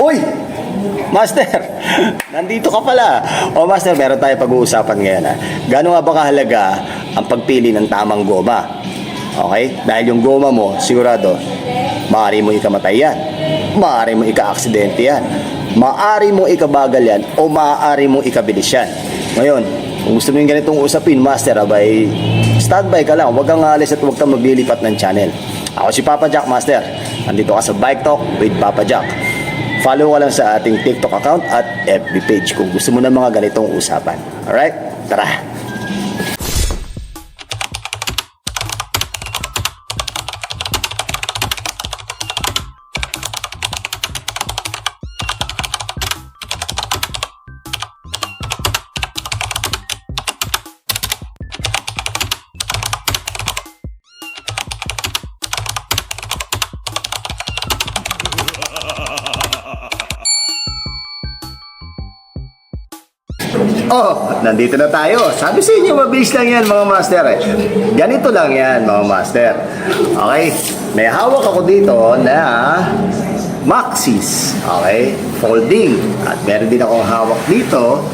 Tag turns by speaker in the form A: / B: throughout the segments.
A: Uy! Master! Nandito ka pala. O Master, meron tayo pag-uusapan ngayon ha. Gano'n nga ba kahalaga ang pagpili ng tamang goma? Okay? Dahil yung goma mo, sigurado, maaari mo ikamatay yan. Maaari mo ika-aksidente yan. Maaari mo ikabagal yan o maaari mo ikabilis yan. Ngayon, kung gusto mo yung ganitong usapin, Master, abay, standby ka lang. Huwag kang alis at huwag kang maglilipat ng channel. Ako si Papa Jack, Master. Nandito ka sa Bike Talk with Papa Jack. Follow ka lang sa ating TikTok account at FB page kung gusto mo ng mga ganitong usapan. Alright? Tara! Oh, nandito na tayo. Sabi sa inyo, mabilis lang yan mga master. Eh. Ganito lang yan mga master. Okay? May hawak ako dito na Maxis. Okay? Folding. At meron din akong hawak dito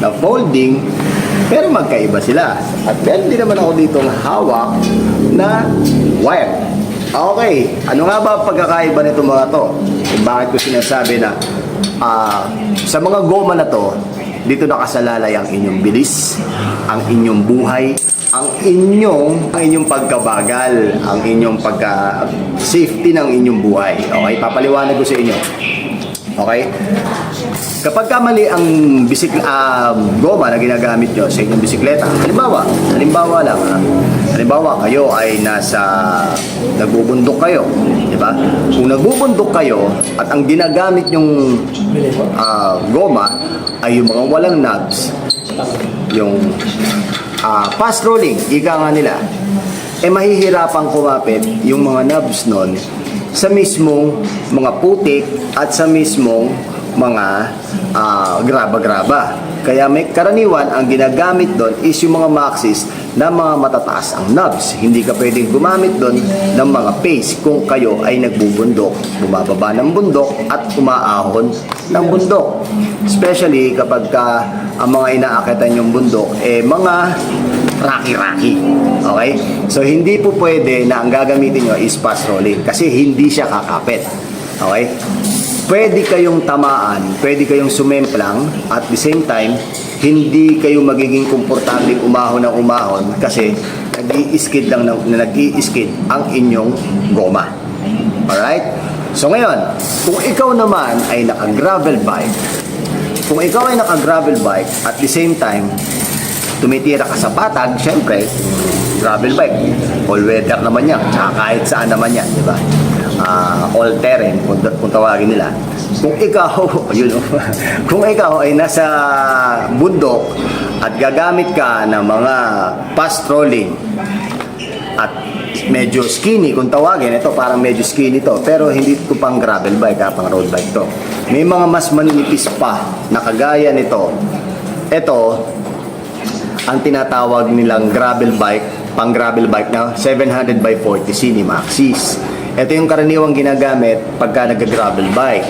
A: na folding pero magkaiba sila. At meron din naman ako dito hawak na wire. Okay, ano nga ba pagkakaiba nito mga to? Bakit ko sinasabi na ah, sa mga goma na to, dito nakasalalay ang inyong bilis, ang inyong buhay, ang inyong ang inyong pagkabagal, ang inyong pagka safety ng inyong buhay. Okay, papaliwanag ko sa inyo. Okay? Kapag kamali ang bisik ah, goma na ginagamit nyo sa inyong bisikleta, halimbawa, halimbawa lang, ha? halimbawa kayo ay nasa nagbubundok kayo, di ba? Kung nagbubundok kayo at ang ginagamit nyong ah, goma ay yung mga walang knobs, yung ah, fast rolling, ika nga nila, eh mahihirapan kumapit yung mga knobs nun sa mismong mga putik at sa mismong mga ah, graba-graba. Kaya may karaniwan ang ginagamit doon is yung mga maxis na mga matataas ang knobs. Hindi ka pwedeng gumamit doon ng mga pace kung kayo ay nagbubundok, bumababa ng bundok at umaahon ng bundok. Especially kapag ka ang mga inaakitan yung bundok, eh mga rocky-rocky. Okay? So, hindi po pwede na ang gagamitin nyo is fast rolling kasi hindi siya kakapit. Okay? Pwede kayong tamaan, pwede kayong sumemplang at the same time, hindi kayo magiging komportable umahon ng umahon kasi nag-i-skid lang ng, na nag-i-skid ang inyong goma. Alright? So ngayon, kung ikaw naman ay naka-gravel bike, kung ikaw ay naka-gravel bike at the same time, tumitira ka sa patag, syempre, gravel bike, all-weather naman yan, tsaka kahit saan naman yan, di ba? Ah, all terrain, kung, kung tawagin nila. Kung ikaw, yun, kung ikaw ay nasa bundok at gagamit ka ng mga fast rolling at medyo skinny kung tawagin ito parang medyo skinny to pero hindi to pang gravel bike ha, pang road bike to may mga mas maninipis pa na kagaya nito ito ang tinatawag nilang gravel bike, pang gravel bike na 700 by 40 Cine Maxis. Ito yung karaniwang ginagamit pagka nag-gravel bike.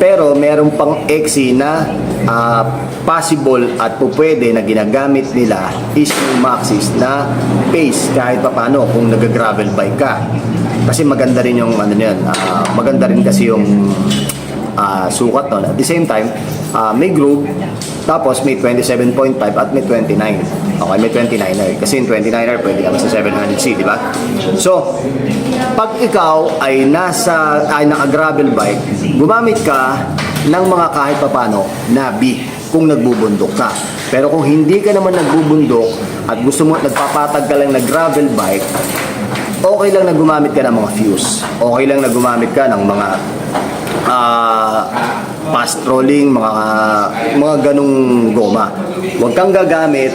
A: Pero meron pang XC na ah, possible at pupwede na ginagamit nila is yung Maxis na pace kahit papano kung nag-gravel bike ka. Kasi maganda rin yung ano yan, ah, maganda rin kasi yung ah, sukat nun. At the same time, ah, may groove, tapos may 27.5 at may 29. Okay, may 29er. Kasi yung 29er pwede kami sa 700C, di ba? So, pag ikaw ay nasa, ay naka-gravel bike, gumamit ka ng mga kahit papano na B kung nagbubundok ka. Pero kung hindi ka naman nagbubundok at gusto mo nagpapatag ka lang na gravel bike, okay lang na gumamit ka ng mga fuse. Okay lang na gumamit ka ng mga ah fast rolling, mga mga ganong goma. Huwag kang gagamit,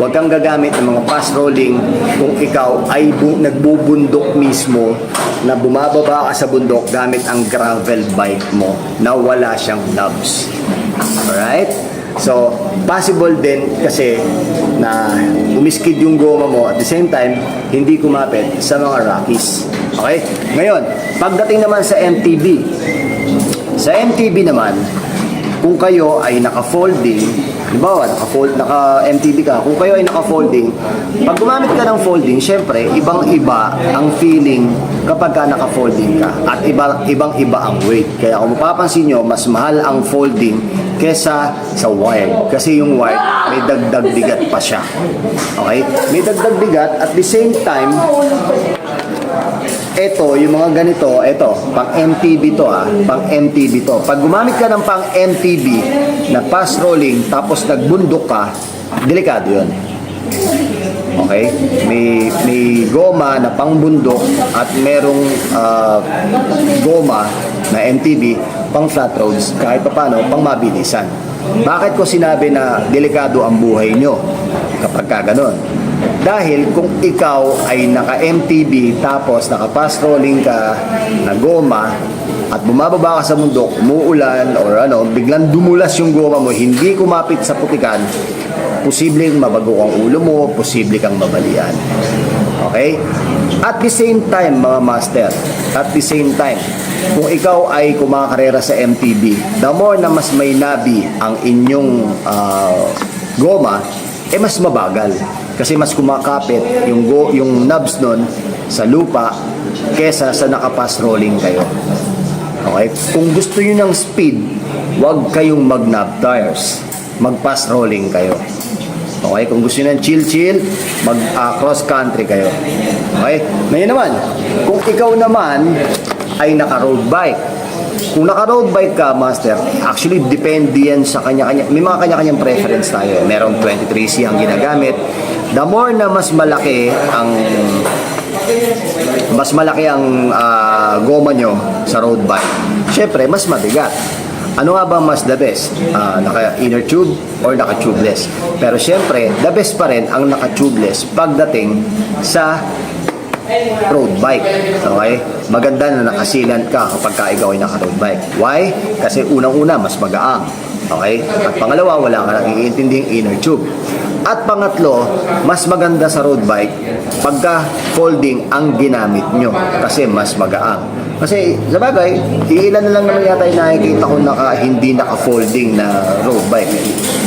A: huwag kang gagamit ng mga fast rolling kung ikaw ay bu- nagbubundok mismo na bumababa ka sa bundok gamit ang gravel bike mo na wala siyang knobs. Alright? So, possible din kasi na umiskid yung goma mo at the same time, hindi kumapit sa mga Rockies. Okay? Ngayon, pagdating naman sa MTB, Sa MTB naman, kung kayo ay naka-folding, halimbawa, naka-fold, naka-MTB ka, kung kayo ay naka-folding, pag gumamit ka ng folding, syempre, ibang-iba ang feeling kapag ka naka-folding ka. At iba, ibang-iba ang weight. Kaya kung mapapansin nyo, mas mahal ang folding kesa sa wired. Kasi yung wired, may dagdag bigat pa siya. Okay? May dagdag bigat at the same time, ito, yung mga ganito, ito, pang MTB to ah, pang MTB to. Pag gumamit ka ng pang MTB na pass rolling tapos nagbundok ka, delikado yun. Okay? May, may goma na pangbundok at merong ah, goma na MTB pang flat roads kahit pa paano pang mabilisan. Bakit ko sinabi na delikado ang buhay nyo kapag ka ganun? Dahil kung ikaw ay naka-MTB tapos naka-pass rolling ka na goma at bumababa ka sa bundok, umuulan or ano, biglang dumulas yung goma mo, hindi kumapit sa putikan, posibleng mabago ang ulo mo, posible kang mabalian. Okay? At the same time, mga master, at the same time, kung ikaw ay kumakarera sa MTB, the more na mas may nabi ang inyong ah, goma, eh mas mabagal. Kasi mas kumakapit yung go, yung knobs nun sa lupa kesa sa nakapass rolling kayo. Okay? Kung gusto niyo ng speed, huwag kayong mag-knob tires. Mag-pass rolling kayo. Okay? Kung gusto niyo ng chill-chill, mag-cross country kayo. Okay? Ngayon naman, kung ikaw naman ay naka-road bike, kung naka-road bike ka, master, actually depende yan sa kanya-kanya. May mga kanya-kanyang preference tayo. Merong 23C ang ginagamit. The more na mas malaki ang mas malaki ang ah, goma nyo sa road bike, syempre, mas mabigat. Ano nga ba mas the best? Ah, naka inner tube or naka tubeless? Pero syempre, the best pa rin ang naka tubeless pagdating sa road bike. Okay? Maganda na nakasilant ka kapag ka ikaw ay naka-road bike. Why? Kasi unang-una, mas magaang. Okay? At pangalawa, wala ka nakikiintinding inner tube. At pangatlo, mas maganda sa road bike pagka folding ang ginamit nyo kasi mas magaang. Kasi sa bagay, iilan na lang naman yata yung nakikita ko naka, hindi naka-folding na road bike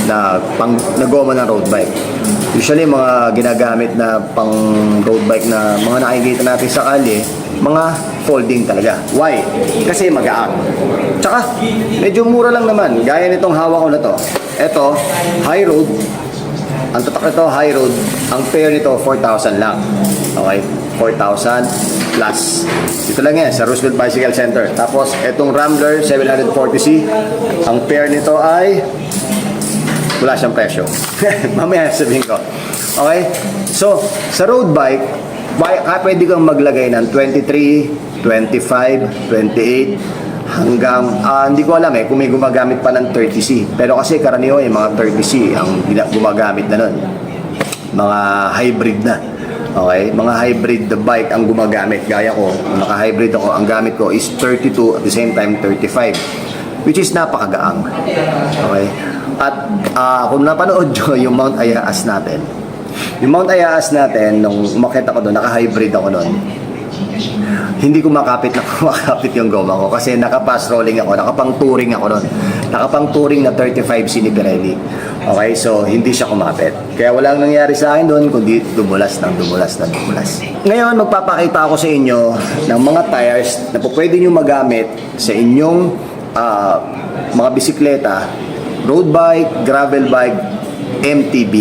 A: na, pang, na goma ng road bike. Usually mga ginagamit na pang road bike na mga nakikita natin sa kalye, mga folding talaga. Why? Kasi magaang. Tsaka, medyo mura lang naman. Gaya nitong hawak ko na to. Ito, high road. Ang tatak nito, high road. Ang pair nito, 4,000 lang. Okay? 4,000 plus. Ito lang yan, sa Roosevelt Bicycle Center. Tapos, itong Rambler 740C, ang pair nito ay wala siyang presyo. Mamaya sabihin ko. Okay? So, sa road bike, by, ka, pwede kang maglagay ng 23, 25, 28, hanggang, ah, hindi ko alam eh, kung may gumagamit pa ng 30C. Pero kasi karaniwan yung mga 30C ang gumagamit na nun. Mga hybrid na. Okay? Mga hybrid the bike ang gumagamit. Gaya ko, naka-hybrid ako, ang gamit ko is 32 at the same time 35 which is napakagaang. Okay? At ah, kung napanood nyo yung Mount Ayaas natin, yung Mount Ayaas natin, nung umakit ako doon, naka-hybrid ako noon, hindi ko makapit na kumakapit yung goma ko kasi naka-pass rolling ako, nakapang touring ako noon. Nakapang touring na 35 Cine Pirelli. Okay, so hindi siya kumapit. Kaya walang nangyari sa akin doon kundi dumulas ng dumulas ng dumulas. Ngayon, magpapakita ako sa inyo ng mga tires na po pwede nyo magamit sa inyong ah, mga bisikleta, road bike, gravel bike, MTB.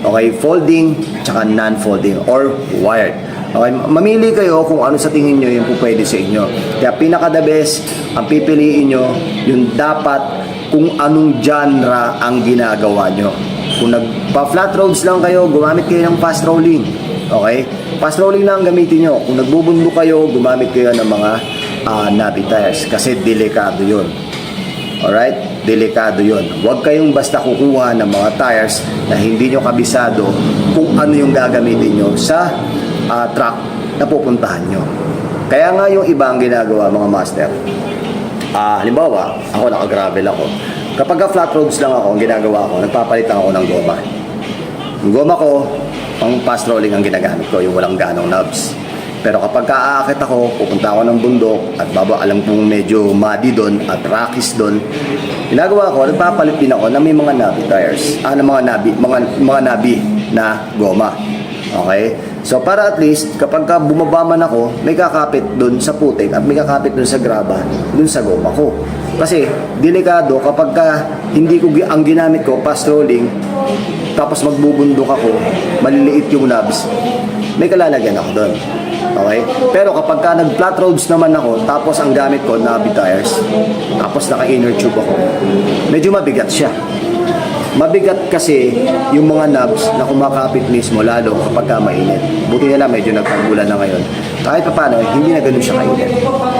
A: Okay, folding, tsaka non-folding or wired. Okay, mamili kayo kung ano sa tingin nyo yung pwede sa inyo. Kaya pinaka the best, ang pipiliin nyo, yung dapat kung anong genre ang ginagawa nyo. Kung nagpa-flat roads lang kayo, gumamit kayo ng fast rolling. Okay? Fast rolling lang ang gamitin nyo. Kung nagbubundok kayo, gumamit kayo ng mga ah, navi tires kasi delikado yun. Alright? Delikado yon. Huwag kayong basta kukuha ng mga tires na hindi nyo kabisado kung ano yung gagamitin nyo sa ah, truck na pupuntahan nyo. Kaya nga yung iba ang ginagawa mga master. Ah, halimbawa, ako naka-gravel ako. Kapag ka flat roads lang ako, ang ginagawa ko, nagpapalitan ako ng goma. Yung goma ko, pang fast rolling ang ginagamit ko, yung walang ganong knobs. Pero kapag kaaakit ako, pupunta ako ng bundok at baba, alam kong medyo muddy doon at rockies doon. Ginagawa ko, nagpapalit din ako ng may mga nabi tires. Ah, ng mga nabi, mga, mga nabi na goma. Okay? So para at least kapag ka bumaba man ako, may kakapit doon sa putik at may kakapit doon sa graba, doon sa goma ko. Kasi delikado kapag ka hindi ko ang ginamit ko fast rolling tapos magbubundok ako, maliliit yung knobs, may kalalagyan ako doon. Okay? Pero kapag ka nag-flat roads naman ako, tapos ang gamit ko, nabi tires, tapos naka-inner tube ako, medyo mabigat siya. Mabigat kasi yung mga knobs na kumakapit mismo lalo kapag ka mainit. Buti na lang medyo nagpagulan na ngayon. Kahit pa paano, hindi na ganun siya kainit.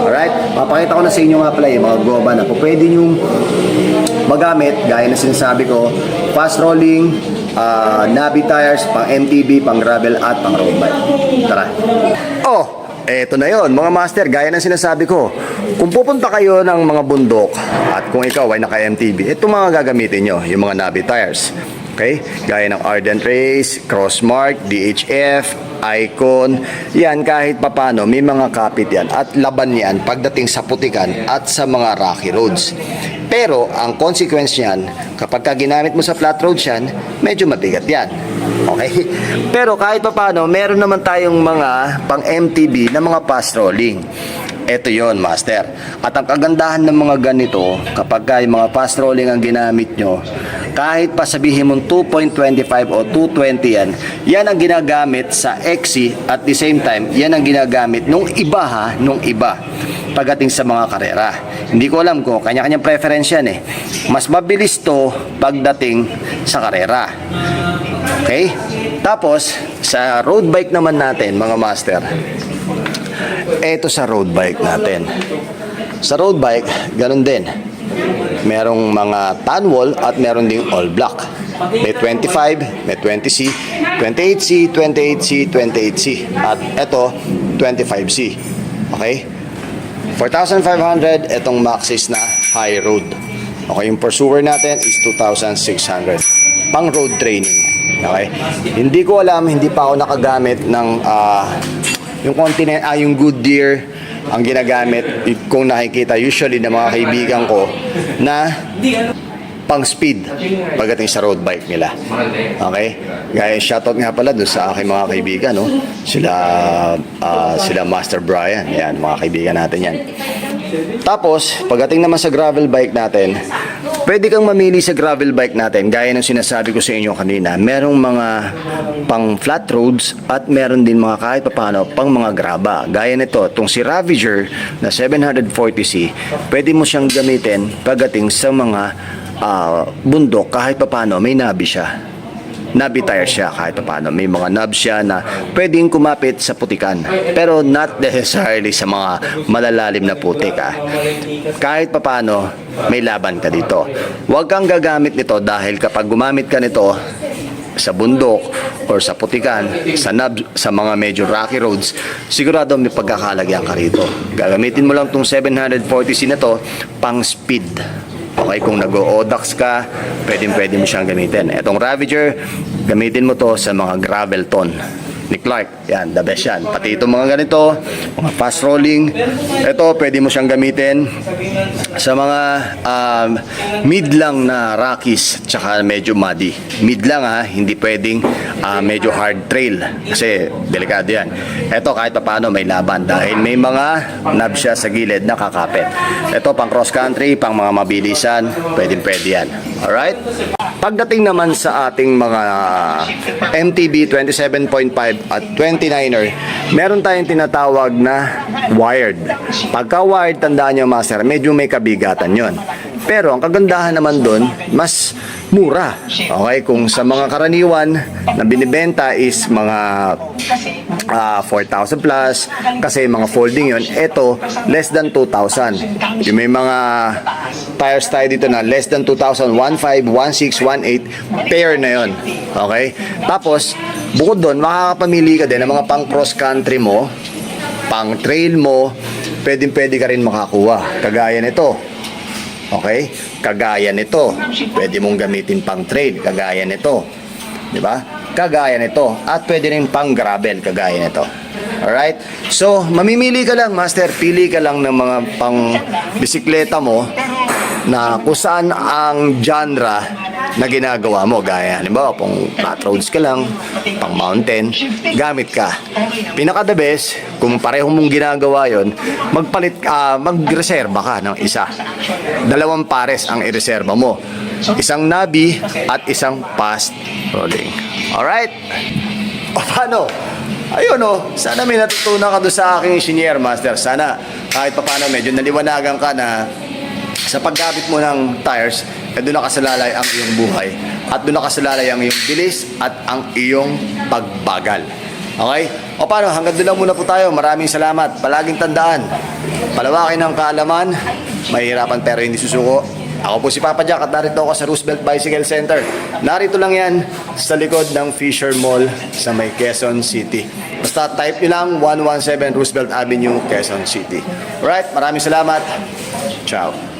A: Alright? Papakita ko na sa inyo nga pala yung mga goma na po pwede nyong magamit gaya na sinasabi ko fast rolling ah, nabi tires pang MTB, pang gravel at pang road bike tara oh eto na yon mga master gaya ng sinasabi ko kung pupunta kayo ng mga bundok at kung ikaw ay naka MTB ito mga gagamitin nyo yung mga nabi tires Okay? Gaya ng Ardent Race, Crossmark, DHF, Icon. Yan kahit papano may mga kapit yan at laban yan pagdating sa putikan at sa mga rocky roads. Pero ang consequence niyan, kapag ka ginamit mo sa flat roads yan, medyo mabigat yan. Okay? Pero kahit papano, meron naman tayong mga pang MTB na mga fast rolling. Ito yon master. At ang kagandahan ng mga ganito, kapag ka mga fast rolling ang ginamit nyo, kahit pa sabihin mong 2.25 o 220 yan, yan ang ginagamit sa XC at the same time, yan ang ginagamit nung iba ha, nung iba pagdating sa mga karera. Hindi ko alam kung kanya-kanyang preference yan eh. Mas mabilis to pagdating sa karera. Okay? Tapos, sa road bike naman natin, mga master, eto sa road bike natin. Sa road bike, ganun din. Merong mga tan wall at meron ding all black. May 25, may 20C, 28C, 28C, 28C. At eto, 25C. Okay? 4,500, etong Maxis na high road. Okay, yung pursuer natin is 2,600. Pang road training. Okay? Hindi ko alam, hindi pa ako nakagamit ng ah, yung continent, ah, yung Goodyear ang ginagamit kung nakikita usually ng mga kaibigan ko na pang speed pagdating sa road bike nila. Okay? Gaya shoutout nga pala doon sa aking mga kaibigan, no? Sila ah, sila Master Brian, yan mga kaibigan natin yan. Tapos, pagdating naman sa gravel bike natin, pwede kang mamili sa gravel bike natin, gaya ng sinasabi ko sa inyo kanina, merong mga pang flat roads at meron din mga kahit papano pang mga graba. Gaya nito, itong si Ravager na 740C, pwede mo siyang gamitin pagdating sa mga ah, bundok kahit papano may nabi siya nabi tire siya kahit paano. May mga knobs siya na pwedeng kumapit sa putikan. Pero not necessarily sa mga malalalim na putik. Ah. Kahit paano, may laban ka dito. Huwag kang gagamit nito dahil kapag gumamit ka nito sa bundok or sa putikan, sa knob, sa mga medyo rocky roads, sigurado may pagkakalagyan ka rito. Gagamitin mo lang tong 740C na to pang speed. Okay, kung nag-o-odax ka, pwedeng pwede mo siyang gamitin. Etong Ravager, gamitin mo to sa mga gravel ton ni Clark. Yan, the best yan. Pati itong mga ganito, mga fast rolling. Ito, pwede mo siyang gamitin sa mga um, mid lang na rockies tsaka medyo muddy. Mid lang ha, hindi pwedeng ah, medyo hard trail kasi delikado yan. Ito kahit pa paano may laban dahil may mga knob siya sa gilid na kakapit. Ito pang cross country, pang mga mabilisan, pwedeng pwede yan. Alright? Pagdating naman sa ating mga MTB 27.5 at 29er, meron tayong tinatawag na wired. Pagka wired, tandaan nyo master, medyo may kabigatan yon. Pero ang kagandahan naman doon, mas mura. Okay, kung sa mga karaniwan na binibenta is mga ah, 4,000 plus, kasi mga folding yon ito less than 2,000. Yung may mga tires tayo dito na less than 2,000, 1,500, 1,600, 1,800, pair na yon Okay? Tapos, bukod doon, makakapamili ka din ng mga pang cross country mo, pang trail mo, pwedeng pwede ka rin makakuha. Kagaya nito. Okay? Kagaya nito. Pwede mong gamitin pang trail. Kagaya nito. Di ba? Kagaya nito. At pwede rin pang gravel. Kagaya nito. Alright? So, mamimili ka lang, Master. Pili ka lang ng mga pang bisikleta mo na kung saan ang genre na ginagawa mo. Gaya, halimbawa, kung flat roads ka lang, pang mountain, gamit ka. Pinaka the best, kung pareho mong ginagawa yon magpalit, ah, magreserba ka ng isa. Dalawang pares ang ireserba mo. Isang nabi at isang fast rolling. Alright? O paano? Ayun o, sana may natutunan ka doon sa aking engineer master. Sana kahit pa paano medyo naliwanagan ka na sa paggamit mo ng tires, eh doon nakasalalay ang iyong buhay. At doon nakasalalay ang iyong bilis at ang iyong pagbagal. Okay? O paano, hanggang doon lang muna po tayo. Maraming salamat. Palaging tandaan, palawakin ang kaalaman, mahirapan pero hindi susuko. Ako po si Papa Jack at narito ako sa Roosevelt Bicycle Center. Narito lang yan sa likod ng Fisher Mall sa may Quezon City. Basta type nyo lang 117 Roosevelt Avenue, Quezon City. Alright, maraming salamat. Ciao.